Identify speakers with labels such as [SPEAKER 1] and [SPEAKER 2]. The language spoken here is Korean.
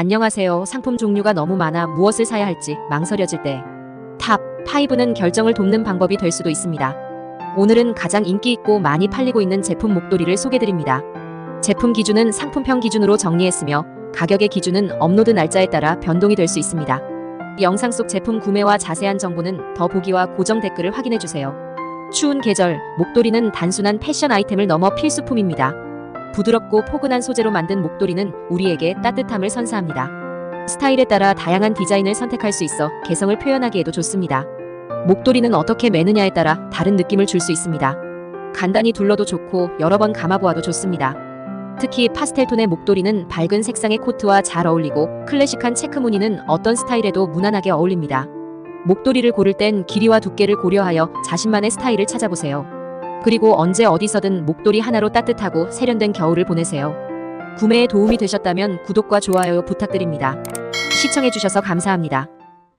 [SPEAKER 1] 안녕하세요. 상품 종류가 너무 많아 무엇을 사야 할지 망설여질 때. 탑 5는 결정을 돕는 방법이 될 수도 있습니다. 오늘은 가장 인기 있고 많이 팔리고 있는 제품 목도리를 소개드립니다. 제품 기준은 상품평 기준으로 정리했으며 가격의 기준은 업로드 날짜에 따라 변동이 될 수 있습니다. 영상 속 제품 구매와 자세한 정보는 더보기와 고정 댓글을 확인해 주세요. 추운 계절, 목도리는 단순한 패션 아이템을 넘어 필수품입니다. 부드럽고 포근한 소재로 만든 목도리는 우리에게 따뜻함을 선사합니다. 스타일에 따라 다양한 디자인을 선택할 수 있어 개성을 표현하기에도 좋습니다. 목도리는 어떻게 매느냐에 따라 다른 느낌을 줄 수 있습니다. 간단히 둘러도 좋고 여러 번 감아보아도 좋습니다. 특히 파스텔톤의 목도리는 밝은 색상의 코트와 잘 어울리고 클래식한 체크 무늬는 어떤 스타일에도 무난하게 어울립니다. 목도리를 고를 땐 길이와 두께를 고려하여 자신만의 스타일을 찾아보세요. 그리고 언제 어디서든 목도리 하나로 따뜻하고 세련된 겨울을 보내세요. 구매에 도움이 되셨다면 구독과 좋아요 부탁드립니다. 시청해주셔서 감사합니다.